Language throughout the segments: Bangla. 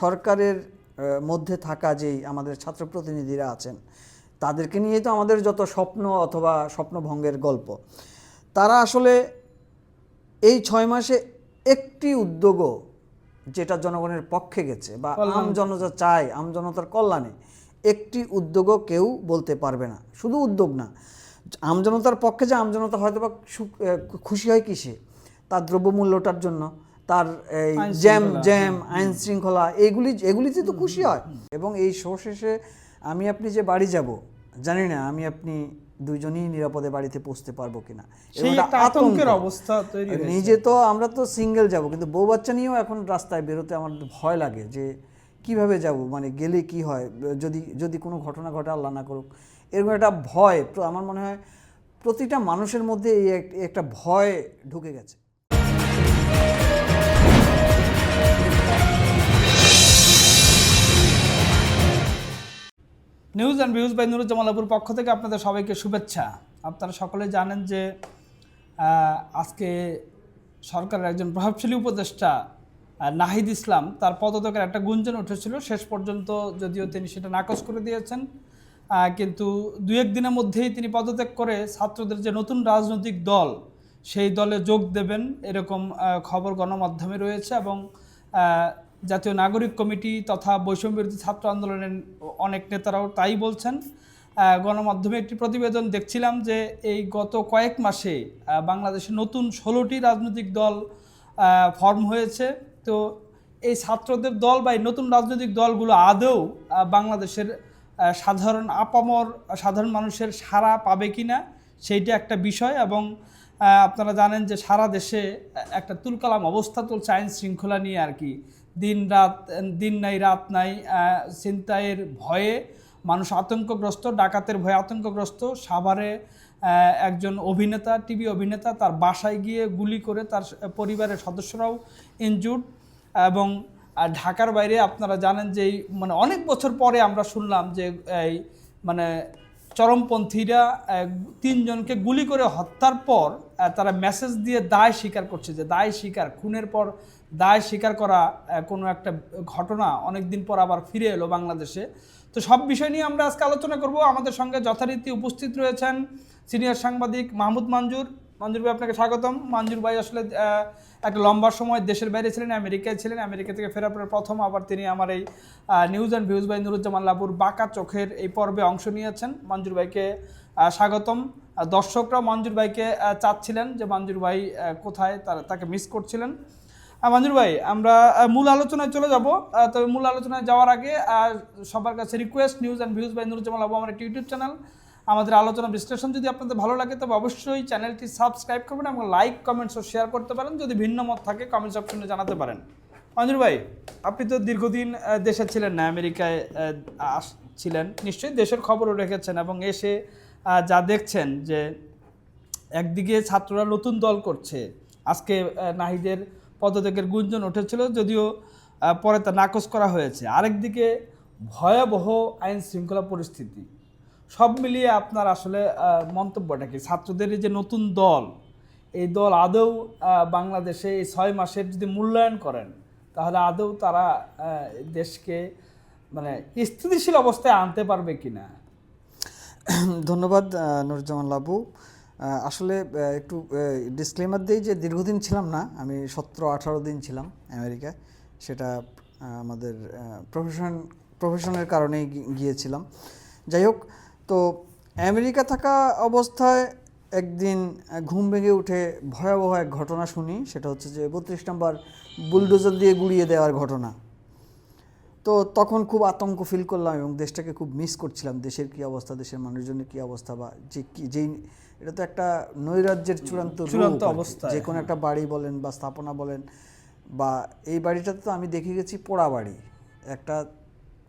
সরকারের মধ্যে থাকা যেই আমাদের ছাত্র প্রতিনিধিরা আছেন তাদেরকে নিয়ে তো আমাদের যত স্বপ্ন অথবা স্বপ্নভঙ্গের গল্প। তারা আসলে এই ছয় মাসে একটি উদ্যোগও যেটা জনগণের পক্ষে গেছে বা আম জনতা চায় আম জনতার কল্যাণে একটি উদ্যোগও কেউ বলতে পারবে না। শুধু উদ্যোগ না আমজনতার পক্ষে যে আমজনতা হয়তো বা খুশি হয় কিসে? তার দ্রব্যমূল্যটার জন্য। তার এই জ্যাম জ্যাম আইন শৃঙ্খলা এগুলি এগুলিতে তো খুশি হয়। এবং এই শো শেষে আমি আপনি যে বাড়ি যাব জানি না আমি আপনি দুইজনই নিরাপদে বাড়িতে পৌঁছতে পারব কিনা। আতঙ্কের অবস্থা নিজে তো আমরা তো সিঙ্গেল যাব কিন্তু বউ বাচ্চা নিয়েও এখন রাস্তায় বেরোতে আমার ভয় লাগে যে কীভাবে যাব মানে গেলে কি হয়? যদি যদি কোনো ঘটনা ঘটে আল্লাহ না করুক। এরকম একটা ভয় আমার মনে হয় প্রতিটা মানুষের মধ্যে এই এক- একটা ভয় ঢুকে গেছে। নিউজ অ্যান্ড ভিউজ বাই নুরুজ্জামালাপুর পক্ষ থেকে আপনাদের সবাইকে শুভেচ্ছা। আপনারা সকলে জানেন যে আজকে সরকারের একজন প্রভাবশালী উপদেষ্টা নাহিদ ইসলাম, তার পদত্যাগের একটা গুঞ্জন উঠেছিল। শেষ পর্যন্ত যদিও তিনি সেটা নাকচ করে দিয়েছেন কিন্তু দু এক দিনের মধ্যেই তিনি পদত্যাগ করে ছাত্রদের যে নতুন রাজনৈতিক দল, সেই দলে যোগ দেবেন, এরকম খবর গণমাধ্যমে রয়েছে এবং জাতীয় নাগরিক কমিটি তথা বৈষম্য বিরোধী ছাত্র আন্দোলনের অনেক নেতারাও তাই বলছেন। গণমাধ্যমে একটি প্রতিবেদন দেখছিলাম যে এই গত কয়েক মাসে বাংলাদেশে নতুন ষোলোটি রাজনৈতিক দল ফর্ম হয়েছে। তো এই ছাত্রদের দল বা এই নতুন রাজনৈতিক দলগুলো আদৌ বাংলাদেশের সাধারণ আপামর, সাধারণ মানুষের সাড়া পাবে কি না সেইটা একটা বিষয় এবং আপনারা জানেন যে সারা দেশে একটা তুলকালাম অবস্থা চলছে আইন শৃঙ্খলা নিয়ে আর কি। দিন রাত দিন নাই রাত নাই আহ, ছিনতাইয়ের ভয়ে মানুষ আতঙ্কগ্রস্ত ডাকাতের ভয়ে আতঙ্কগ্রস্ত। সাভারে একজন অভিনেতা টিভি অভিনেতা তার বাসায় গিয়ে গুলি করে তার পরিবারের সদস্যরাও ইনজুর্ড এবং ঢাকার বাইরে আপনারা জানেন যে মানে অনেক বছর পরে আমরা শুনলাম যে এই মানে চরমপন্থীরা তিনজনকে গুলি করে হত্যার পর তারা মেসেজ দিয়ে দায় স্বীকার করছে যে দায় স্বীকার। খুনের পর দায় স্বীকার করা কোনো একটা ঘটনা অনেক দিন পর আবার ফিরে এলো বাংলাদেশে। তো সব বিষয় নিয়ে আমরা আজকে আলোচনা করব। আমাদের সঙ্গে যথারীতি উপস্থিত রয়েছেন সিনিয়র সাংবাদিক মাহমুদ মঞ্জুর। মঞ্জুর ভাই, আপনাকে স্বাগতম। মঞ্জুর ভাই আসলে একটা লম্বা সময় দেশের বাইরে ছিলেন, আমেরিকায় ছিলেন। আমেরিকা থেকে ফেরার পরে প্রথম আবার তিনি আমার এই news and views by Nuruzzaman লাবুর বাঁকা চোখের এই পর্বে অংশ নিয়েছেন। মঞ্জুর ভাইকে স্বাগতম। দর্শকরা মঞ্জুর ভাইকে চাচ্ছিলেন যে মঞ্জুর ভাই কোথায়? তারা তাকে মিস করছিলেন। মঞ্জুর ভাই আমরা মূল আলোচনায় চলে যাব। তবে মূল আলোচনায় যাওয়ার আগে সবার কাছে request news and views by Nuruzzaman Labu আমার একটি ইউটিউব চ্যানেল আমাদের আলোচনা বিশ্লেষণ যদি আপনাদের ভালো লাগে তবে অবশ্যই চ্যানেলটি সাবস্ক্রাইব করবেন এবং লাইক কমেন্টস ও শেয়ার করতে পারেন। যদি ভিন্ন মত থাকে কমেন্টস অপশনে জানাতে পারেন। মঞ্জুর ভাই আপনি তো দীর্ঘদিন দেশে ছিলেন না আমেরিকায় আহ, আস- ছিলেন। নিশ্চয়ই দেশের খবরও রেখেছেন এবং এসে যা দেখছেন যে একদিকে ছাত্ররা নতুন দল করছে আজকে নাহিদের পদত্যাগের গুঞ্জন উঠেছিল যদিও পরে তা নাকচ করা হয়েছে। আরেকদিকে ভয়াবহ আইন শৃঙ্খলা পরিস্থিতি। সব মিলিয়ে আপনার আসলে মন্তব্যটা কি? ছাত্রদের যে নতুন দল এই দল আদৌ বাংলাদেশে এই ছয় মাসের যদি মূল্যায়ন করেন তাহলে আদৌ তারা দেশকে মানে স্থিতিশীল অবস্থায় আনতে পারবে কিনা? ধন্যবাদ আহ, নুরুজ্জামান লাবু। আসলে একটু ডিসক্লেমার দিই যে দীর্ঘদিন ছিলাম না, আমি সতেরো, আঠারো দিন ছিলাম আমেরিকায়। সেটা আমাদের প্রফেশন প্রফেশনের কারণেই গিয়েছিলাম। যাই হোক, তো আমেরিকা থাকা অবস্থায় একদিন ঘুম ভেঙে উঠে ভয়াবহ এক ঘটনা শুনি। সেটা হচ্ছে যে বত্রিশ নম্বর বুলডোজার দিয়ে গুড়িয়ে দেওয়ার ঘটনা। তো তখন খুব আতঙ্ক ফিল করলাম এবং দেশটাকে খুব মিস করছিলাম। দেশের কি অবস্থা দেশের মানুষজনের কি অবস্থা বা যে কি যেই এটা তো একটা নৈরাজ্যের চূড়ান্ত চূড়ান্ত অবস্থা, যে কোনো একটা বাড়ি বলেন বা স্থাপনা বলেন বা এই বাড়িটাতে তো আমি দেখে গেছি পোড়া বাড়ি। একটা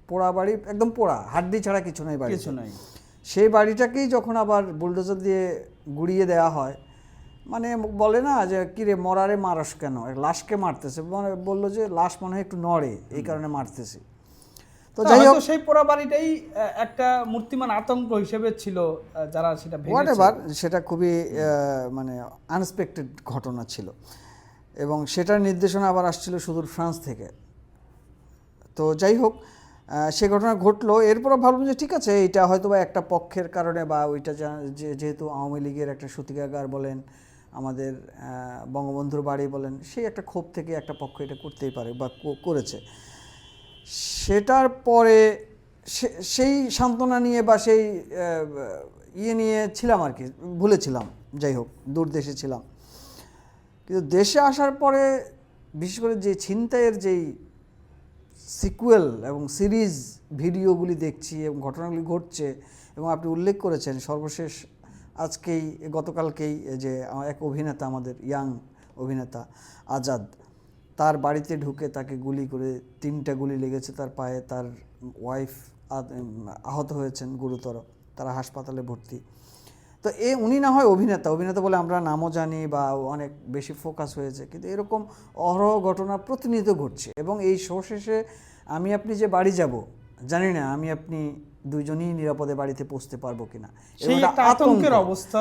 পোড়া বাড়ি একদম পোড়া হাড্ডি ছাড়া কিছু নেই বাড়ি কিছু নাই। সেই বাড়িটাকেই যখন আবার বুলডোজার দিয়ে গুড়িয়ে দেওয়া হয় মানে বলে না যে কিরে মরারে মারস কেন? লাশকে মারতেছে। মানে বলল যে লাশ মনে হয় একটু নড়ে এই কারণে মারতেছে। তো যাই হোক। সেই পোড়া বাড়িটাই একটা মূর্তিমান আতঙ্ক হিসেবে ছিল যারা সেটা হোয়াট সেটা খুবই মানে আনএক্সপেক্টেড ঘটনা ছিল। এবং সেটার নির্দেশনা আবার আসছিল সুদূর ফ্রান্স থেকে। তো যাই হোক সে ঘটনা ঘটলো। এরপরও ভাবলাম যে ঠিক আছে এটা হয়তো বা একটা পক্ষের কারণে বা ওইটা যেহেতু আওয়ামী লীগের একটা সূতিকাগার বলেন আমাদের আহ, বঙ্গবন্ধুর বাড়ি বলেন সেই একটা ক্ষোভ থেকে একটা পক্ষ এটা করতেই পারে বা করেছে। সেটার পরে সেই সান্ত্বনা নিয়ে বা সেই ইয়ে নিয়ে ছিলাম আর কি, ভুলেছিলাম, যাই হোক, দূর দেশে ছিলাম। কিন্তু দেশে আসার পরে, বিশেষ করে যে ছিনতাইয়ের যেই সিকুয়েল এবং সিরিজ ভিডিওগুলি দেখছি এবং ঘটনাগুলি ঘটছে এবং আপনি উল্লেখ করেছেন, সর্বশেষ আজকেই, গতকালকেই যে, এক অভিনেতা, আমাদের ইয়াং অভিনেতা আজাদ তার বাড়িতে ঢুকে তাকে গুলি করে তিনটা গুলি লেগেছে তার পায়ে তার ওয়াইফ আহত হয়েছেন গুরুতর তারা হাসপাতালে ভর্তি। তো এ উনি না হয় অভিনেতা অভিনেতা বলে আমরা নামও জানি বা অনেক বেশি ফোকাস হয়েছে কিন্তু এরকম অহরহ ঘটনা প্রতিনিয়ত ঘটছে এবং এই শো শেষে আমি আপনি যে বাড়ি যাব জানি না আমি আপনি দুইজনই নিরাপদে বাড়িতে পৌঁছতে পারব কিনা। আতঙ্কের অবস্থা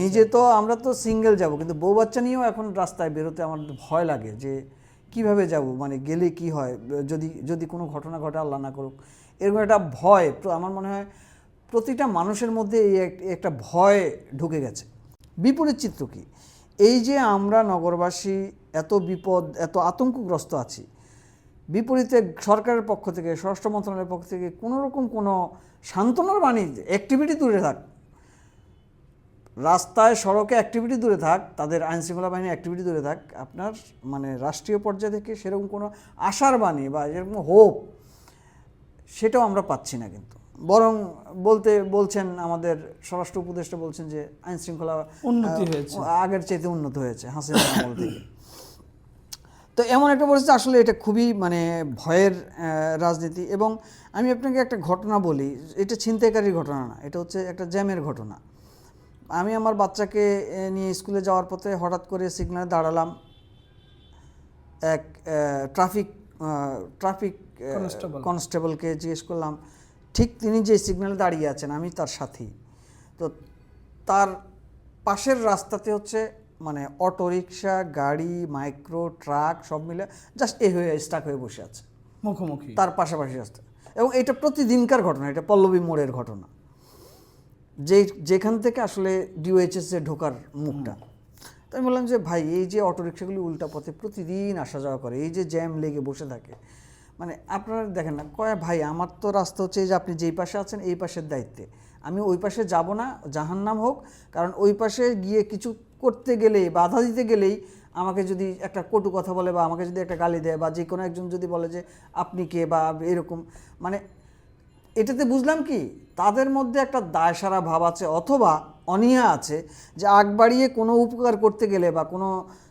নিজে তো আমরা তো সিঙ্গেল যাব কিন্তু বউ বাচ্চা নিয়েও এখন রাস্তায় বেরোতে আমার ভয় লাগে যে কীভাবে যাব? মানে গেলে কি হয়? যদি যদি কোনো ঘটনা ঘটে, আল্লাহ না করুক। এরকম একটা ভয় আমার মনে হয় প্রতিটা মানুষের মধ্যে এই এক- একটা ভয় ঢুকে গেছে। বিপরীত চিত্র কি? এই যে আমরা নগরবাসী এত বিপদ, এত আতঙ্কগ্রস্ত আছি, বিপরীতে সরকারের পক্ষ থেকে, স্বরাষ্ট্র মন্ত্রণালয়ের পক্ষ থেকে কোনো রকম কোনো সান্ত্বনার বাণী অ্যাক্টিভিটি দূরে থাক রাস্তায় সড়কে অ্যাক্টিভিটি দূরে থাক তাদের আইনশৃঙ্খলা বাহিনীর অ্যাক্টিভিটি দূরে থাক আপনার মানে রাষ্ট্রীয় পর্যায় থেকে সেরকম কোনো আশার বাণী বা এরকম হোপ সেটাও আমরা পাচ্ছি না কিন্তু। বরং বলতে বলছেন আমাদের স্বরাষ্ট্র উপদেষ্টা বলছেন যে আইন শৃঙ্খলা উন্নতি হয়েছে। আগের চাইতে উন্নত হয়েছে হাসিনা আমল থেকে। তো এমন একটা পরিস্থিতি আসলে এটা খুবই মানে ভয়ের রাজনীতি এবং আমি আপনাকে একটা ঘটনা বলি এটা ছিনতাইকারীর ঘটনা না এটা হচ্ছে একটা জ্যামের ঘটনা। আমি আমার বাচ্চাকে নিয়ে স্কুলে যাওয়ার পথে হঠাৎ করে সিগনালে দাঁড়ালাম এক ট্রাফিক ট্রাফিক কনস্টেবলকে জিজ্ঞেস করলাম ঠিক তিনি যে সিগন্যালে দাঁড়িয়ে আছেন আমি তার সাথী। তো তার পাশের রাস্তাতে হচ্ছে মানে অটো রিক্সা গাড়ি মাইক্রো ট্রাক সব মিলে জাস্ট এ হয়ে স্টাক হয়ে বসে আছে। মুখোমুখি। তার পাশাপাশি রাস্তা। এবং এটা প্রতিদিনকার ঘটনা এটা পল্লবী মোড়ের ঘটনা। যে যেখান থেকে আসলে ডিওএইচএস ঢোকার মুখটা। তো আমি বললাম যে ভাই এই যে অটোরিক্সাগুলি উল্টা পথে প্রতিদিন আসা যাওয়া করে এই যে জ্যাম লেগে বসে থাকে। মানে আপনারা দেখেন না কয় ভাই আমার তো রাস্তা হচ্ছে এই যে আপনি যেই পাশে আছেন এই পাশের দায়িত্বে। আমি ওই পাশে যাব না জাহান্নাম হোক কারণ ওই পাশে গিয়ে কিছু করতে গেলেই বাধা দিতে গেলেই আমাকে যদি একটা কটু কথা বলে বা আমাকে যদি একটা গালি দেয় বা যে কোনো একজন যদি বলে যে আপনি কে? বা এরকম। মানে এটাতে বুঝলাম কি তাদের মধ্যে একটা দায়সারা ভাব আছে অথবা অনীহা আছে যে আগ বাড়িয়ে কোনো উপকার করতে গেলে বা কোনো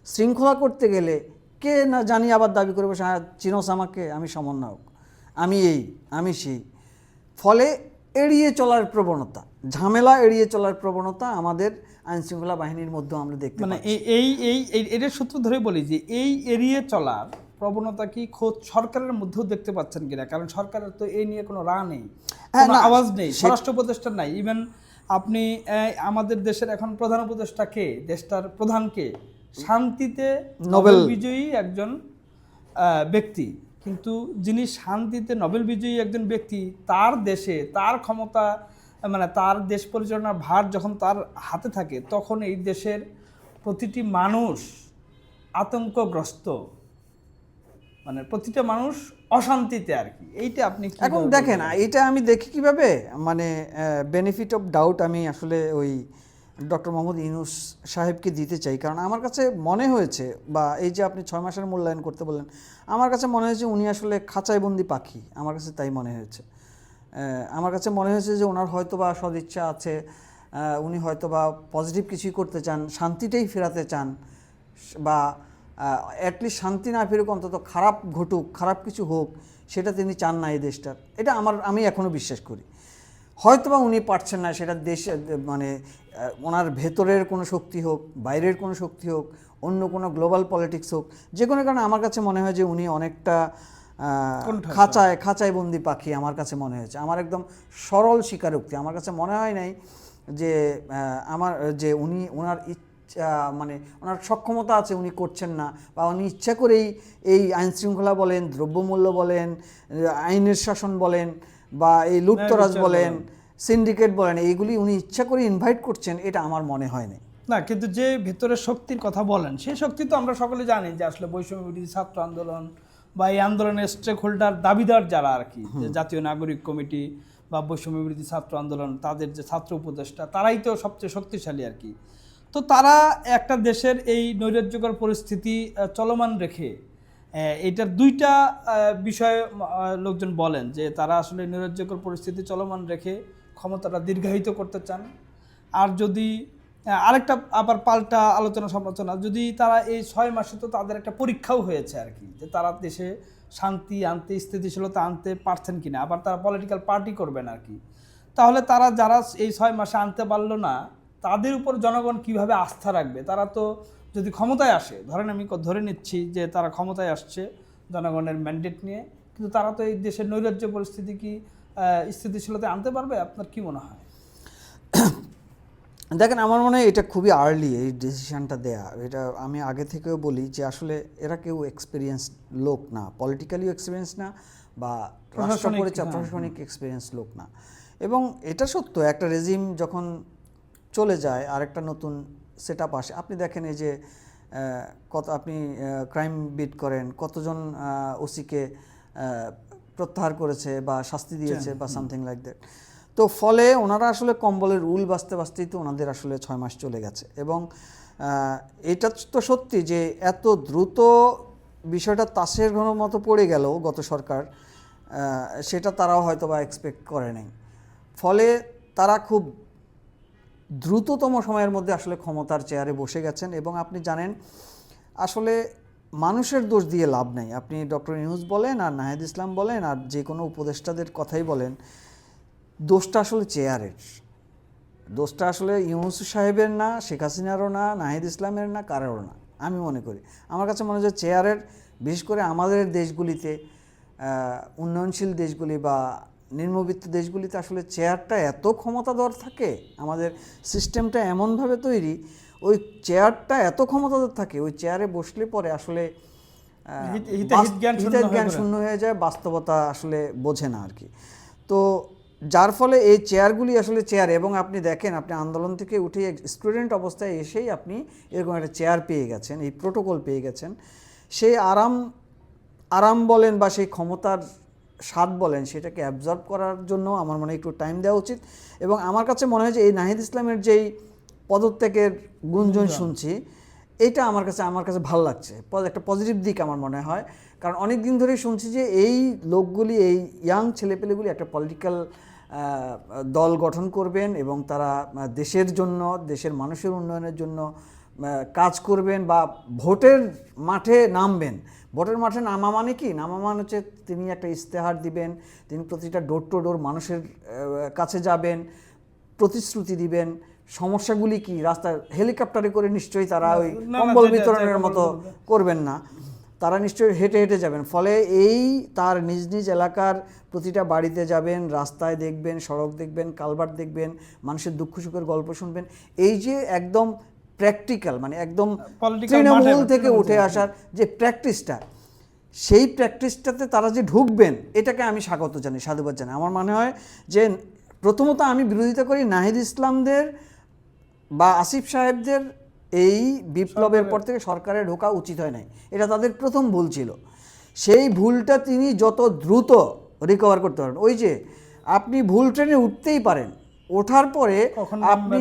শৃঙ্খলা করতে গেলে কে না জানি আবার দাবি করবে হ্যাঁ চিনোস আমাকে আমি সমন্বয়ক আমি এই আমি সেই। ফলে এড়িয়ে চলার প্রবণতা ঝামেলা এড়িয়ে চলার প্রবণতা আমাদের আইনশৃঙ্খলা বাহিনীর মধ্যেও আমরা দেখতে মানে এই এই এই এই- এটার সূত্র ধরে বলি যে এই এড়িয়ে চলার প্রবণতা কি খোদ সরকারের মধ্যেও দেখতে পাচ্ছেন কিনা? কারণ সরকারের তো এই নিয়ে কোনো রা নেই হ্যাঁ, কোনো আওয়াজ নেই স্বরাষ্ট্র উপদেষ্টা নাই। ইভেন আপনি আমাদের দেশের এখন প্রধান উপদেষ্টা কে? দেশটার প্রধানকে শান্তিতে নোবেল- বিজয়ী একজন ব্যক্তি। কিন্তু যিনি শান্তিতে নোবেল বিজয়ী একজন ব্যক্তি তার দেশে তার ক্ষমতা মানে তার দেশ পরিচালনার ভার যখন তার হাতে থাকে তখন এই দেশের প্রতিটি মানুষ আতঙ্কগ্রস্ত। মানে প্রতিটা মানুষ অশান্তিতে আর কি। এইটা আপনি এখন দেখেন এটা আমি দেখি কীভাবে? মানে বেনিফিট অফ ডাউট আমি আসলে ওই ডক্টর মোহাম্মদ ইউনুস সাহেবকে দিতে চাই। কারণ আমার কাছে মনে হয়েছে বা এই যে আপনি ছয় মাসের মূল্যায়ন করতে বললেন আমার কাছে মনে হয়েছে উনি আসলে খাঁচাইবন্দি পাখি। আমার কাছে তাই মনে হয়েছে। আমার কাছে মনে হয়েছে যে ওনার হয়তো বা সদিচ্ছা আছে উনি হয়তো বা পজিটিভ কিছুই করতে চান শান্তিটাই ফেরাতে চান বা অ্যাটলিস্ট শান্তি না ফিরুক অন্তত খারাপ ঘটুক খারাপ কিছু হোক সেটা তিনি চান না এই দেশটার। এটা আমার আমি এখনও বিশ্বাস করি। হয়তোবা উনি পারছেন না সেটা দেশ মানে ওনার ভেতরের কোনো শক্তি হোক বাইরের কোনো শক্তি হোক অন্য কোনো গ্লোবাল পলিটিক্স হোক যে কোনো কারণে আমার কাছে মনে হয় যে উনি অনেকটা খাঁচায় খাঁচায় বন্দি পাখি আমার কাছে মনে হয়েছে। আমার একদম সরল স্বীকারোক্তি। আমার কাছে মনে হয় নাই যে আমার যে উনি ওনার মানে ওনার সক্ষমতা আছে উনি করছেন না। বা উনি ইচ্ছা করেই এই আইন শৃঙ্খলা বলেন দ্রব্যমূল্য বলেন আইনের শাসন বলেন বা এই লুপ্তরাজ বলেন। সিন্ডিকেট বলেন এইগুলি উনি ইচ্ছা করে ইনভাইট করছেন এটা আমার মনে হয় না না কিন্তু যে ভিতরের শক্তির কথা বলেন সেই শক্তি তো আমরা সকলে জানি যে আসলে বৈষম্য বিরোধী ছাত্র আন্দোলন বা এই আন্দোলনের স্টেক হোল্ডার দাবিদার যারা আর কি জাতীয় নাগরিক কমিটি বা বৈষম্য বিরোধী ছাত্র আন্দোলন তাদের যে ছাত্র উপদেষ্টা তারাই তো সবচেয়ে শক্তিশালী আর কি। তো তারা একটা দেশের এই নৈরাজ্যকর পরিস্থিতি চলমান রেখে এটার দুইটা বিষয়ে লোকজন বলেন যে তারা আসলে নৈরাজ্যকর পরিস্থিতি চলমান রেখে ক্ষমতাটা দীর্ঘায়িত করতে চান। আর যদি আরেকটা আবার পাল্টা আলোচনা সমালোচনা, যদি তারা এই ছয় মাসে তো তাদের একটা পরীক্ষাও হয়েছে আর কি, যে তারা দেশে শান্তি আনতে, স্থিতিশীলতা আনতে পারছেন কি না আবার তারা পলিটিক্যাল পার্টি করবেন আর কি, তাহলে তারা যারা এই ছয় মাসে আনতে পারল না তাদের উপর জনগণ কীভাবে আস্থা রাখবে? তারা তো যদি ক্ষমতায় আসে ধরেন আমি ধরে নিচ্ছি যে তারা ক্ষমতায় আসছে জনগণের ম্যান্ডেট নিয়ে কিন্তু তারা তো এই দেশের নৈরাজ্য পরিস্থিতি কি স্থিতিশীলতা আনতে পারবে? আপনার কি মনে হয়? দেখেন আমার মনে হয় এটা খুবই আর্লি এই ডিসিশানটা দেয়া। এটা আমি আগে থেকেও বলি যে আসলে এরা কেউ এক্সপিরিয়েন্স লোক না পলিটিক্যালিও এক্সপিরিয়েন্স না বা রাষ্ট্র প্রশাসনিক, পরিচালনা হ্যাঁ, প্রশাসনিক এক্সপিরিয়েন্স লোক না। এবং এটা সত্য একটা রেজিম যখন চলে যায় আরেকটা নতুন সেট আপ আসে। আপনি দেখেন এই যে কত আপনি ক্রাইম বিট করেন কতজন ওসিকে প্রত্যাহার করেছে বা শাস্তি দিয়েছে বা সামথিং লাইক দ্যাট তো ফলে ওনারা আসলে কম্বলের রুল বাঁচতে বাঁচতেই তো ওনাদের আসলে ছয় মাস চলে গেছে। এবং এটা তো সত্যি যে এত দ্রুত বিষয়টা তাসের ঘন মতো পড়ে গেল গত সরকার সেটা তারাও হয়তো বা এক্সপেক্ট করে নাই। ফলে তারা খুব দ্রুততম সময়ের মধ্যে আসলে ক্ষমতার চেয়ারে বসে গেছেন এবং আপনি জানেন, আসলে মানুষের দোষ দিয়ে লাভ নেই। আপনি ডক্টর নিউজ বলেন আর নাহিদ ইসলাম বলেন আর যে কোনো উপদেষ্টাদের কথাই বলেন, দোষটা আসলে চেয়ারের। দোষটা আসলে ইউনুস সাহেবের না, শেখ হাসিনারও না, নাহিদ ইসলামের না কারোরও না, আমি মনে করি। আমার কাছে মনে হয় চেয়ারের, বিশেষ করে আমাদের দেশগুলিতে উন্নয়নশীল দেশগুলি বা নিম্নবিত্ত দেশগুলিতে আসলে চেয়ারটা এত ক্ষমতাধর থাকে আমাদের সিস্টেমটা এমনভাবে তৈরি ওই চেয়ারটা এত ক্ষমতাধর থাকে ওই চেয়ারে বসলে পরে আসলে জ্ঞান শূন্য হয়ে যায় বাস্তবতা আসলে বোঝে না আর কি। তো যার ফলে এই চেয়ারগুলি আসলে চেয়ার এবং আপনি দেখেন আপনি আন্দোলন থেকে উঠে স্টুডেন্ট অবস্থায় এসেই আপনি এরকম একটা চেয়ার পেয়ে গেছেন এই প্রোটোকল পেয়ে গেছেন। সেই আরাম আরাম বলেন বা সেই ক্ষমতার স্বাদ বলেন সেটাকে অ্যাবজর্ব করার জন্য আমার মনে হয় একটু টাইম দেওয়া উচিত। এবং আমার কাছে মনে হয় যে এই নাহিদ ইসলামের যেই পদত্যাগের গুঞ্জন শুনছি এটা আমার কাছে আমার কাছে ভালো লাগছে। একটা পজিটিভ দিক আমার মনে হয়। কারণ অনেক দিন ধরেই শুনছি যে এই লোকগুলি এই ইয়াং ছেলেপেলেগুলি একটা পলিটিক্যাল দল গঠন করবেন এবং তারা দেশের জন্য দেশের মানুষের উন্নয়নের জন্য কাজ করবেন বা ভোটের মাঠে নামবেন। ভোটের মাঠে নামা মানে কি? নামা মানে হচ্ছে তিনি একটা ইস্তেহার দিবেন তিনি প্রতিটা ডোর টু ডোর মানুষের কাছে যাবেন প্রতিশ্রুতি দিবেন। সমস্যাগুলি কি? রাস্তায় হেলিকপ্টারে করে নিশ্চয়ই তারা ওই কম্বল বিতরণের মতো করবেন না। তারা নিশ্চয়ই হেঁটে হেঁটে যাবেন। ফলে এই তার নিজ নিজ এলাকার প্রতিটা বাড়িতে যাবেন রাস্তায় দেখবেন সড়ক দেখবেন কালভার্ট দেখবেন মানুষের দুঃখ সুখের গল্প শুনবেন। এই যে একদম প্র্যাকটিক্যাল মানে একদম তৃণমূল থেকে উঠে আসার যে প্র্যাকটিসটা সেই প্র্যাকটিসটাতে তারা যে ঢুকবেন এটাকে আমি স্বাগত জানি সাধুবাদ জানি আমার মনে হয় যে প্রথমত আমি বিরোধিতা করি নাহিদ ইসলামদের বা আসিফ সাহেবদের এই বিপ্লবের পর থেকে সরকারে ঢোকা উচিত হয় নাই। এটা তাদের প্রথম ভুল ছিল। সেই ভুলটা তিনি যত দ্রুত রিকভার করতে পারেন ওই যে আপনি ভুল ট্রেনে উঠতেই পারেন ওঠার পরে আপনি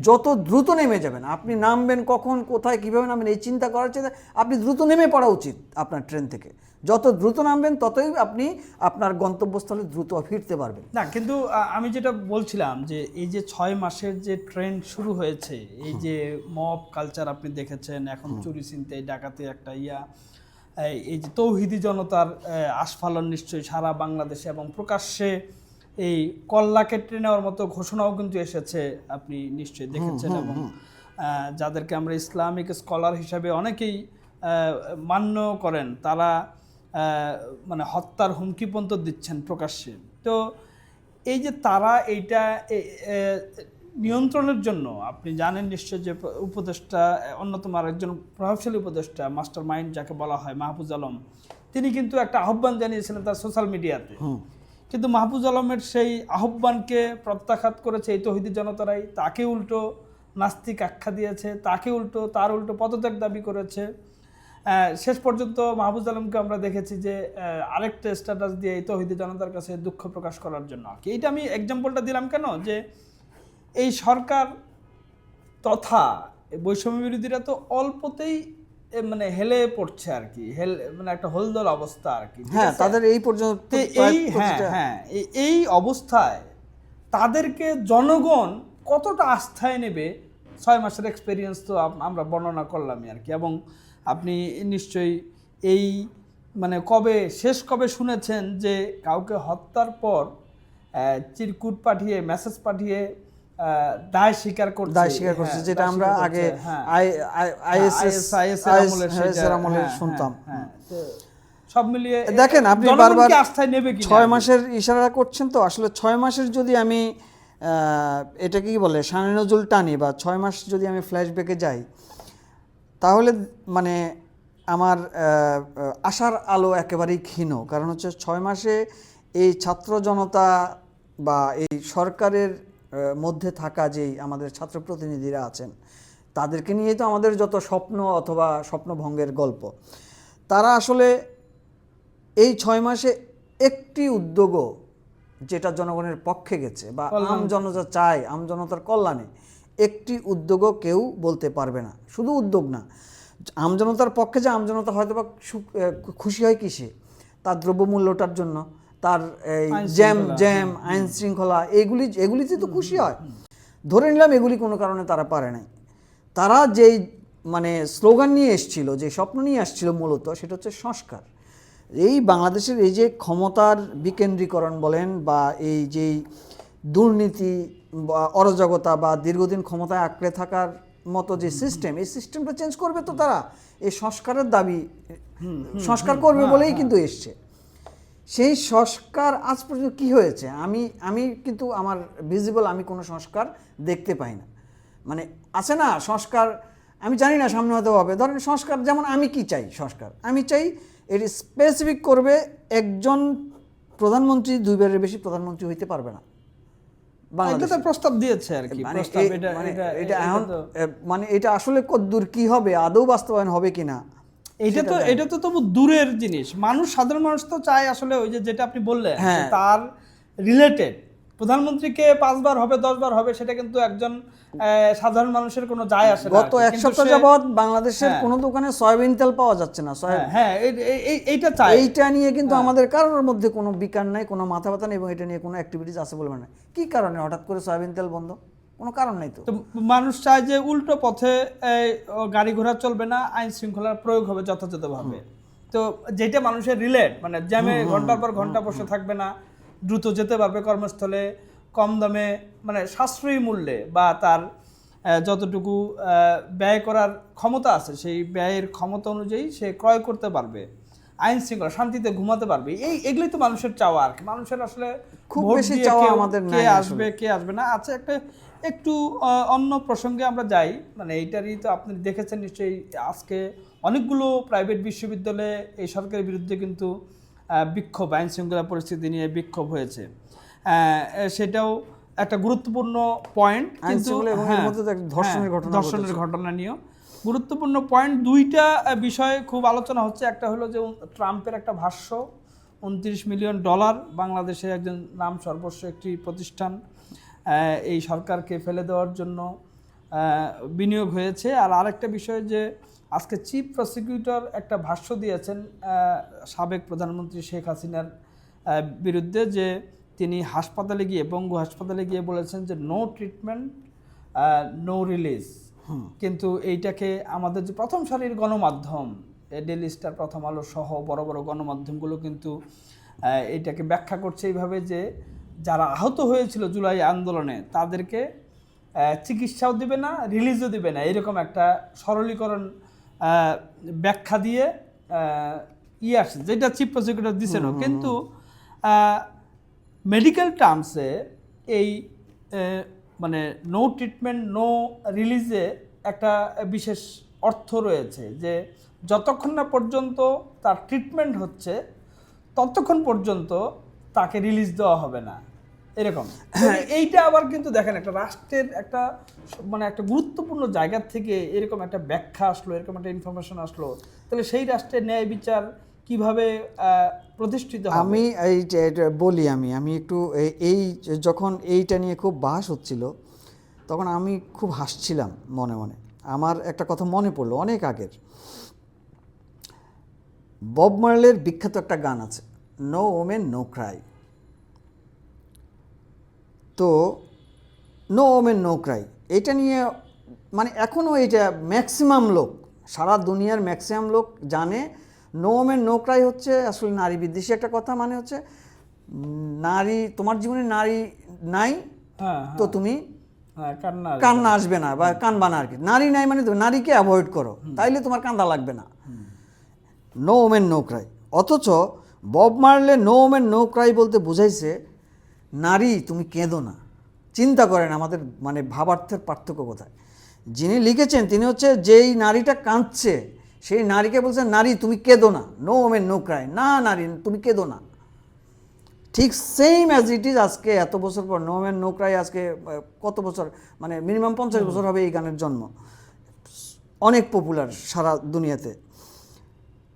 যত দ্রুত নেমে যাবেন আপনি নামবেন কখন কোথায় কীভাবে নামবেন এই চিন্তা করার চেয়ে আপনি দ্রুত নেমে পড়া উচিত আপনার ট্রেন থেকে। যত দ্রুত নামবেন ততই আপনি আপনার গন্তব্যস্থলে দ্রুত ফিরতে পারবেন। না কিন্তু আমি যেটা বলছিলাম যে এই যে ছয় মাসের যে ট্রেন্ড শুরু হয়েছে এই যে মব কালচার আপনি দেখেছেন এখন চুরি চিনতে ডাকাতে একটা ইয়া এই- যে তৌহিদি জনতার আস্ফালন নিশ্চয়ই সারা বাংলাদেশে এবং প্রকাশ্যে এই কল্লা কেটে নেওয়ার মতো ঘোষণাও কিন্তু এসেছে আপনি নিশ্চয়ই দেখেছেন এবং যাদেরকে আমরা ইসলামিক স্কলার হিসাবে অনেকেই মান্য করেন তারা মানে হত্যার হুমকি পর্যন্ত দিচ্ছেন প্রকাশ্যে। তো এই যে তারা এইটা নিয়ন্ত্রণের জন্য আপনি জানেন নিশ্চয় যে উপদেষ্টা অন্যতম আরেকজন প্রভাবশালী উপদেষ্টা মাস্টার মাইন্ড যাকে বলা হয় মাহফুজ আলম তিনি কিন্তু একটা আহ্বান জানিয়েছিলেন তার সোশ্যাল মিডিয়াতে। কিন্তু মাহফুজ আলমের সেই আহ্বানকে প্রত্যাখ্যাত করেছে এই তহিদি জনতারাই, তাকে উল্টো নাস্তিক আখ্যা দিয়েছে, তাকে উল্টো, তার উল্টো পদত্যাগ দাবি করেছে। শেষ পর্যন্ত মাহফুজ আলমকে আমরা দেখেছি যে আরেকটা স্ট্যাটাস দিয়ে এই তহিদি জনতার কাছে দুঃখ প্রকাশ করার জন্য। আর কি এইটা আমি এক্সাম্পলটা দিলাম কেন? যে এই সরকার তথা বৈষম্য বিরোধীরা তো অল্পতেই মানে হেলে পড়ছে আর কি হেল মানে একটা হলদল অবস্থা আর কি হ্যাঁ তাদের এই পর্যন্ত এই হ্যাঁ হ্যাঁ এই- এই অবস্থায় তাদেরকে জনগণ কতটা আস্থায় নেবে? ছয় মাসের এক্সপিরিয়েন্স তো আমরা বর্ণনা করলামই আর কি এবং আপনি নিশ্চয়ই এই মানে কবে শেষ কবে শুনেছেন যে কাউকে হত্যার পর চিরকুট পাঠিয়ে মেসেজ পাঠিয়ে দায় স্বীকার করছে দায় স্বীকার করছে হ্যাঁ, যেটা আমরা আগে করছে, হ্যাঁ। আইএসএস আমলে হ্যাঁ, শুনতাম হ্যাঁ, হ্যাঁ। সব মিলিয়ে দেখেন আপনি বারবার ছয় মাসের ইশারা করছেন তো আসলে ছয় মাসের যদি আমি এটা কি বলে সানে নজরুল টানি বা ছয় মাস যদি আমি ফ্ল্যাশব্যাকে যাই তাহলে মানে আমার আশার আলো একেবারেই ক্ষীণ কারণ হচ্ছে ছয় মাসে এই ছাত্র জনতা বা এই সরকারের মধ্যে থাকা যেই আমাদের ছাত্র প্রতিনিধিরা আছেন তাদেরকে নিয়েই তো আমাদের যত স্বপ্ন অথবা স্বপ্নভঙ্গের গল্প। তারা আসলে এই ছয় মাসে একটি উদ্যোগও যেটা জনগণের পক্ষে গেছে বা আম জনতা চায় আম জনতার কল্যাণে একটি উদ্যোগও কেউ বলতে পারবে না। শুধু উদ্যোগ না আম জনতার পক্ষে যে আম জনতা হয়তো বা খুশি হয় কিসে? তার দ্রব্যমূল্যটার জন্য তার এই জ্যাম জ্যাম আইন শৃঙ্খলা এগুলি এগুলিতে তো খুশি হয়। ধরে নিলাম এগুলি কোনো কারণে তারা পারে নাই। তারা যেই মানে স্লোগান নিয়ে এসছিল যে স্বপ্ন নিয়ে আসছিল মূলত সেটা হচ্ছে সংস্কার। এই বাংলাদেশের এই যে ক্ষমতার বিকেন্দ্রীকরণ বলেন বা এই যেই দুর্নীতি বা অরাজকতা বা দীর্ঘদিন ক্ষমতায় আঁকড়ে থাকার মতো যে সিস্টেম এই সিস্টেমটা চেঞ্জ করবে তো তারা। এই সংস্কারের দাবি সংস্কার করবে বলেই কিন্তু এসছে। সেই সংস্কার আজ পর্যন্ত কি হয়েছে? আমি আমি কিন্তু আমার ভিজিবল আমি কোনো সংস্কার দেখতে পাই না। মানে আছে না সংস্কার আমি জানি না সামনে হতে হবে। ধরেন সংস্কার যেমন আমি কি চাই সংস্কার? আমি চাই এটি স্পেসিফিক করবে একজন প্রধানমন্ত্রী দুইবারের বেশি প্রধানমন্ত্রী হইতে পারবে না। প্রস্তাব দিয়েছে আর কি মানে এটা মানে মানে এটা আসলে কদ্দূর কি হবে? আদৌ বাস্তবায়ন হবে কিনা? এটা তো এটা তো তবু দূরের জিনিস। মানুষ সাধারণ মানুষ তো চায় আসলে ওই যে যেটা আপনি বললেন হ্যাঁ। তার রিলেটেড প্রধানমন্ত্রীকে পাঁচবার হবে দশবার হবে সেটা কিন্তু একজন সাধারণ মানুষের কোনো যায় আসে না গত এক সপ্তাহ যাবৎ বাংলাদেশের হ্যাঁ। কোনো দোকানে সয়াবিন তেল পাওয়া যাচ্ছে না। হ্যাঁ, হ্যাঁ এই- এই- এই- এইটা চাই এইটা নিয়ে কিন্তু। আমাদের কারোর মধ্যে কোনো বিকার নাই কোনো মাথা ব্যথা নেই এবং এটা নিয়ে কোনো অ্যাক্টিভিটিস আছে বলবে না কি কারণে হঠাৎ করে সয়াবিন তেল বন্ধ? কোনো কারণ নেই তো। মানুষ চায় যে উল্টো পথে গাড়ি ঘোড়া চলবে না আইন শৃঙ্খলার প্রয়োগ হবে যথাযথভাবে। তো যেটা মানুষের রিলেট মানে জ্যামে ঘণ্টার পর ঘণ্টা বসে থাকবে না দ্রুত যেতে পারবে কর্মস্থলে কম দামে মানে সাশ্রয়ী মূল্যে বা তার যতটুকু ব্যয় করার ক্ষমতা আছে সেই ব্যয়ের ক্ষমতা অনুযায়ী সে ক্রয় করতে পারবে আইন শৃঙ্খলা শান্তিতে ঘুমাতে পারবে এই এগুলি তো মানুষের চাওয়া আর কি। মানুষের আসলে খুব বেশি চাওয়া আমাদের কে আসবে কে আসবে না আছে একটা একটু অন্য প্রসঙ্গে আমরা যাই। মানে এইটারই তো আপনি দেখেছেন নিশ্চয়ই আজকে অনেকগুলো প্রাইভেট বিশ্ববিদ্যালয়ে এই সরকারের বিরুদ্ধে কিন্তু বিক্ষোভ আইন শৃঙ্খলা পরিস্থিতি নিয়ে বিক্ষোভ হয়েছে। সেটাও একটা গুরুত্বপূর্ণ পয়েন্ট কিন্তু হ্যাঁ, একটা ধর্ষণের হ্যাঁ, ঘটনা নিয়েও। গুরুত্বপূর্ণ পয়েন্ট দুইটা বিষয়ে খুব আলোচনা হচ্ছে। একটা হলো যে ট্রাম্পের একটা ভাষ্য উনত্রিশ মিলিয়ন ডলার বাংলাদেশে একজন নাম সর্বস্ব একটি প্রতিষ্ঠান এই সরকারকে ফেলে দেওয়ার জন্য বিনিয়োগ হয়েছে। আর আরেকটা বিষয় যে আজকে চিফ প্রসিকিউটর একটা ভাষ্য দিয়েছেন সাবেক প্রধানমন্ত্রী শেখ হাসিনার বিরুদ্ধে যে তিনি হাসপাতালে গিয়ে বঙ্গু হাসপাতালে গিয়ে বলেছেন যে নো ট্রিটমেন্ট নো রিলিজ কিন্তু এইটাকে আমাদের যে প্রথম সারির গণমাধ্যম ডেলি স্টার প্রথম আলো সহ বড় বড় গণমাধ্যমগুলো কিন্তু আহ, এইটাকে ব্যাখ্যা করছে এইভাবে যে যারা আহত হয়েছিল জুলাই আন্দোলনে তাদেরকে চিকিৎসাও দিবে না রিলিজও দিবে না। এরকম একটা সরলীকরণ ব্যাখ্যা দিয়ে ইয়ে আসে যেটা চিফ প্রসিকিউটর দিছেনও। কিন্তু মেডিকেল টার্মসে এই মানে নো ট্রিটমেন্ট নো রিলিজে একটা বিশেষ অর্থ রয়েছে যে যতক্ষণ না পর্যন্ত তার ট্রিটমেন্ট হচ্ছে ততক্ষণ পর্যন্ত তাকে রিলিজ দেওয়া হবে না। এরকম। হ্যাঁ। এইটা আবার কিন্তু দেখেন একটা রাষ্ট্রের একটা মানে একটা গুরুত্বপূর্ণ জায়গা থেকে এরকম একটা ব্যাখ্যা আসলো এরকম একটা ইনফরমেশন আসলো তাহলে সেই রাষ্ট্রের ন্যায় বিচার কীভাবে প্রতিষ্ঠিত আমি এই বলি আমি আমি একটু এই- এই যখন এইটা নিয়ে খুব বাস হচ্ছিল তখন আমি খুব হাসছিলাম মনে মনে। আমার একটা কথা মনে পড়ল অনেক আগের। বব মার্লের বিখ্যাত একটা গান আছে নো ওমেন নো ক্রাই তো নো ওমেন নো ক্রাই এটা নিয়ে মানে এখনও এটা ম্যাক্সিমাম লোক সারা দুনিয়ার ম্যাক্সিমাম লোক জানে নো ওমেন নো ক্রাই হচ্ছে আসলে নারী বিদ্বেষী একটা কথা মানে হচ্ছে নারী তোমার জীবনে নারী নাই হ্যাঁ তো তুমি হ্যাঁ কান্না কান্না আসবে না বা কানবা না আর কি। নারী নাই মানে তুমি নারীকে অ্যাভয়েড করো তাইলে তোমার কান্দা লাগবে না। নো ওমেন নো ক্রাই অথচ Bob Marley no woman no cry বলতে বুঝাইছে নারী, তুমি কেঁদো না। চিন্তা করেন আমাদের মানে ভাবার্থের পার্থক্য কোথায়। যিনি লিখেছেন তিনি হচ্ছে যেই নারীটা কাঁদছে, সেই নারীকে বলছেন, নারী, তুমি কেঁদো না। নো ওমেন নো ক্রাই না নারী, তুমি কেঁদো না। ঠিক সেম অ্যাজ ইট ইজ আজকে, এত বছর পর নো ম্যান নো ক্রাই আজকে কত বছর মানে মিনিমাম পঞ্চাশ বছর হবে এই গানের জন্ম। অনেক পপুলার সারা দুনিয়াতে।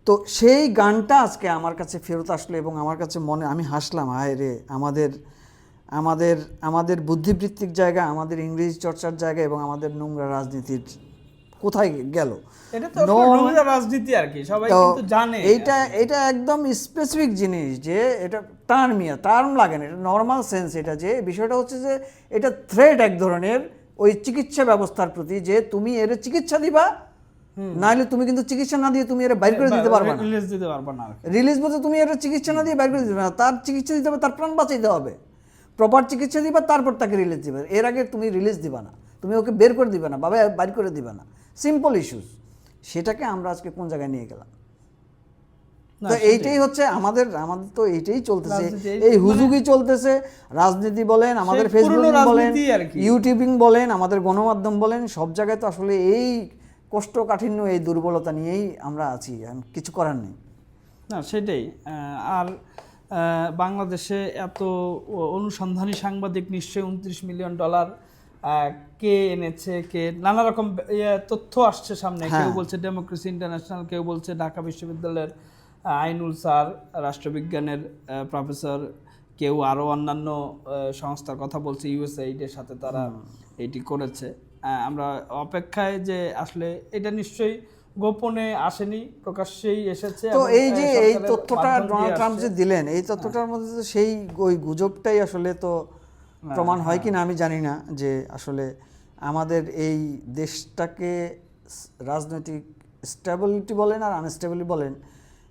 তো সেই গানটা আজকে আমার কাছে ফেরত আসলো এবং আমার কাছে মনে, আমি হাসলাম হায় রে, আমাদের আমাদের আমাদের বুদ্ধিবৃত্তিক জায়গা আমাদের ইংরেজি চর্চার জায়গা এবং আমাদের নোংরা রাজনীতির কোথায় গেল? এটা তো নোংরা রাজনীতি আর কি সবাই কিন্তু জানে। এইটা এটা একদম স্পেসিফিক জিনিস যে এটা টার্মিয়া টার্ম লাগে না এটা নর্মাল সেন্স এটা যে বিষয়টা হচ্ছে যে এটা থ্রেড এক ধরনের ওই চিকিৎসা ব্যবস্থার প্রতি যে তুমি এর চিকিৎসা দিবা নাহলে তুমি কিন্তু চিকিৎসা না দিয়ে তুমি এর বাইর করে দিতে পারবে না। রিলিজ দিতে পারব না রিলিজ বলতে তুমি এর চিকিৎসা না দিয়ে বাইর করে দিতে পারবে না তার চিকিৎসা দিতে হবে তার প্রাণ বাঁচাইতে হবে। প্রপার চিকিৎসা দিবা তারপর তাকে রিলিজ দিবে। এর আগে তুমি রিলিজ দিবা না। তুমি ওকে বের করে দিবে না বাবা বাইর করে দিবে না। সিম্পল ইস্যুস সেটাকে আমরা আজকে কোন জায়গায় নিয়ে গেলাম? তো এইটাই হচ্ছে আমাদের আমাদের তো এইটাই চলতেছে। এই এই হুজুগি চলতেছে রাজনীতি বলেন আমাদের ফেসবুক বলেন ইউটিউবিং বলেন আমাদের গণমাধ্যম বলেন সব জায়গায় তো আসলে এই কোষ্ঠকাঠিন্য এই দুর্বলতা নিয়েই আমরা আছি কিছু করার নেই। না সেটাই। আর বাংলাদেশে এত অনুসন্ধানী সাংবাদিক নিশ্চয়ই উনত্রিশ মিলিয়ন ডলার কে এনেছে কে নানা রকম ইয়ে, তথ্য আসছে সামনে। কেউ হ্যাঁ। বলছে ডেমোক্রেসি ইন্টারন্যাশনাল কেউ বলছে ঢাকা বিশ্ববিদ্যালয়ের আইনুল স্যার রাষ্ট্রবিজ্ঞানের প্রফেসর কেউ আরও অন্যান্য সংস্থার কথা বলছে ইউএসএইডের সাথে তারা এটি করেছে। আমরা অপেক্ষায় যে আসলে এটা নিশ্চয়ই গোপনে আসেনি প্রকাশ্যেই এসেছে তো এই যে এই তথ্যটা ডোনাল্ড ট্রাম্প যে দিলেন এই তথ্যটার মধ্যে তো সেই ওই গুজবটাই আসলে তো প্রমাণ হয় কি না আমি জানি না যে আসলে আমাদের এই দেশটাকে রাজনৈতিক স্টেবিলিটি বলেন আর আনস্টেবিলিটি বলেন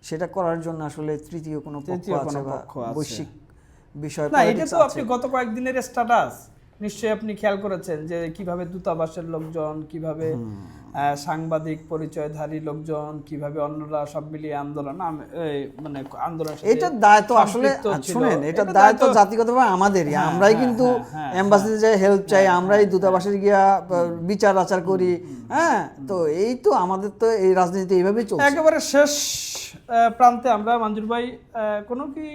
সেটা করার জন্য আসলে তৃতীয় কোনো পক্ষ আছে বা বৈশ্বিক বিষয় না এটা তো আপনি গত কয়েকদিনের স্ট্যাটাস নিশ্চয়ই আপনি খেয়াল করেছেন যে কীভাবে দূতাবাসের লোকজন কীভাবে সাংবাদিক পরিচয়ধারী লোকজন কীভাবে অন্যরা সব মিলিয়ে আন্দোলন মানে আন্দোলন এটার দায়িত্ব আসলে শুনেন এটার দায়িত্ব জাতিগতভাবে আমাদেরই। হ্যাঁ, আমরাই হ্যাঁ, কিন্তু হ্যাঁ, এম্বাসিতে যাই হেল্প চাই আমরাই দূতাবাসে গিয়া বিচার আচার করি। হ্যাঁ তো এই তো আমাদের তো এই রাজনীতি এইভাবেই চলছে। একেবারে শেষ প্রান্তে আমরা মঞ্জুর ভাই কোনো কি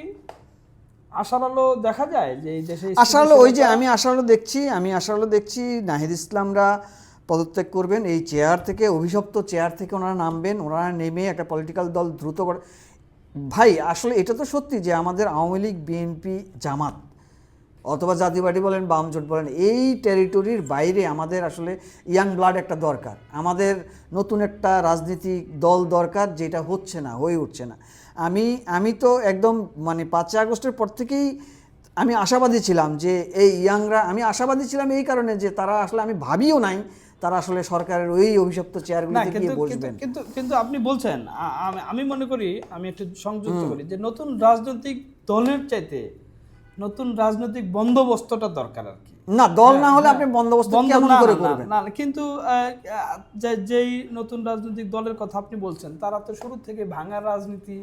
আশার আলো দেখা যায় যে এই দেশে আশালো ওই যে আমি আশালো দেখছি আমি আশালো দেখছি নাহিদ ইসলামরা পদত্যাগ করবেন। এই চেয়ার থেকে, অভিশপ্ত চেয়ার থেকে ওনারা নামবেন। ওনারা নেমে একটা পলিটিক্যাল দল দ্রুত ভাই, আসলে এটা তো সত্যি যে আমাদের আওয়ামী লীগ বিএনপি জামাত অথবা পার্টি বলেন বাম জোট বলেন, এই টেরিটরির বাইরে আমাদের আসলে ইয়াং ব্লাড একটা দরকার। আমাদের নতুন একটা রাজনীতিক দল দরকার যেটা হচ্ছে না, হয়ে উঠছে না। আমি আমি তো একদম মানে পাঁচই আগস্টের পর থেকেই আমি আশাবাদী ছিলাম যে এই ইয়াংরা আমি আশাবাদী ছিলাম এই কারণে যে তারা আসলে আমি ভাবিও নাই তারা আসলে সরকারের ওই অভিশপ্ত না চেয়ারগুলিতে গিয়ে বসবেন। কিন্তু কিন্তু আপনি বলছেন আমি- মনে করি আমি একটু সংযুক্ত করি যে নতুন রাজনৈতিক দলের চাইতে নতুন রাজনৈতিক বন্দোবস্তটা দরকার আর কি। না দল না হলে আপনি বন্দোবস্ত কেমন করে করবেন? না কিন্তু যেই নতুন রাজনৈতিক দলের কথা আপনি বলছেন তারা তো শুরু থেকে ভাঙার রাজনীতি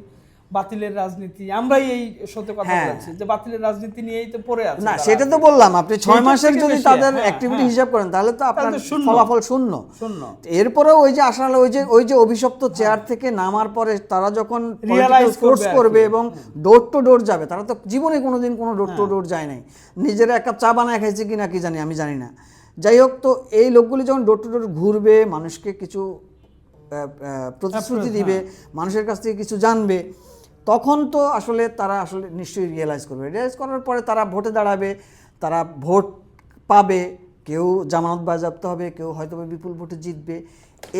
বাতিলের রাজনীতি আমরাই এই সত্য কথা হ্যাঁ। বলেছি যে বাতিলের রাজনীতি নিয়েই তো পড়ে আছে না সেটা তো বললাম আপনি মাসের যদি তাদের হ্যাঁ, অ্যাক্টিভিটি হ্যাঁ। হিসাব করেন তাহলে তো আপনার ফলাফল শূন্য শূন্য ওই যে আসার ওই যে ওই যে অভিশপ্ত চেয়ার থেকে নামার পরে তারা যখন ফোর্স করবে। এবং ডোর টু ডোর যাবে তারা তো জীবনে কোনোদিন কোনো ডোর হ্যাঁ। টু ডোর যায় নাই নিজেরা এক কাপ চা বানায় খাইছে কি না কি জানি আমি জানি না যাই হোক তো এই লোকগুলি যখন ডোর টু ডোর ঘুরবে মানুষকে কিছু প্রতিশ্রুতি দিবে মানুষের কাছ থেকে কিছু জানবে তখন তো আসলে তারা আসলে নিশ্চয়ই রিয়েলাইজ করবে। রিয়েলাইজ করার পরে তারা ভোটে দাঁড়াবে তারা ভোট পাবে কেউ জামানত বাজেয়াপ্ত হবে কেউ হয়তো বিপুল ভোটে জিতবে।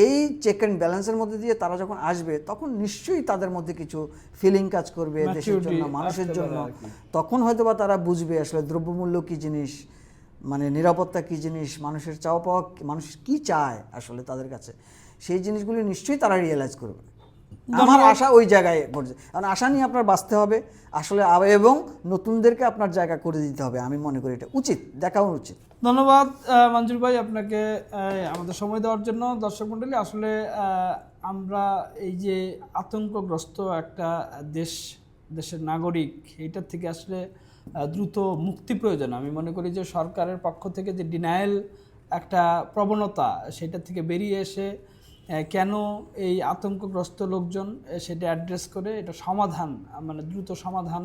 এই চেক অ্যান্ড ব্যালেন্সের মধ্যে দিয়ে তারা যখন আসবে তখন নিশ্চয়ই তাদের মধ্যে কিছু ফিলিং কাজ করবে দেশের জন্য মানুষের জন্য। তখন হয়তো বা তারা বুঝবে আসলে দ্রব্যমূল্য কী জিনিস মানে নিরাপত্তা কী জিনিস মানুষের চাওয়া পাওয়া মানুষ কী চায় আসলে তাদের কাছে। সেই জিনিসগুলি নিশ্চয়ই তারা রিয়েলাইজ করবে। আমার আশা ওই জায়গায় পড়ছে কারণ আশা নিয়ে আপনার বাঁচতে হবে আসলে এবং নতুনদেরকে আপনার জায়গা করে দিতে হবে আমি মনে করি এটা উচিত দেখাও উচিত। ধন্যবাদ মঞ্জুর ভাই আপনাকে আমাদের সময় দেওয়ার জন্য। দর্শক মণ্ডলী আসলে আমরা এই যে আতঙ্কগ্রস্ত একটা দেশ দেশের নাগরিক এইটার থেকে আসলে দ্রুত মুক্তি প্রয়োজন। আমি মনে করি যে সরকারের পক্ষ থেকে যে ডিনায়েল একটা প্রবণতা সেটা থেকে বেরিয়ে এসে কেন এই আতঙ্কগ্রস্ত লোকজন সেটা অ্যাড্রেস করে এটা সমাধান মানে দ্রুত সমাধান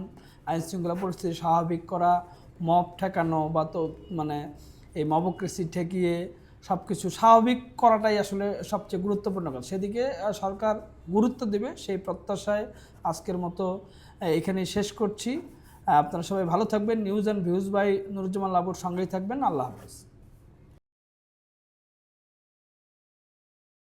আইন শৃঙ্খলা পরিস্থিতি স্বাভাবিক করা মব ঠেকানো বা তো মানে এই মবক্রেসি ঠেকিয়ে সব কিছু স্বাভাবিক করাটাই আসলে সবচেয়ে গুরুত্বপূর্ণ কাজ। সেদিকে সরকার গুরুত্ব দেবে সেই প্রত্যাশায় আজকের মতো আহ, এখানেই শেষ করছি। আপনারা সবাই ভালো থাকবেন। News and views by Nuruzzaman লাবুর সঙ্গেই থাকবেন। আল্লাহ হাফেজ।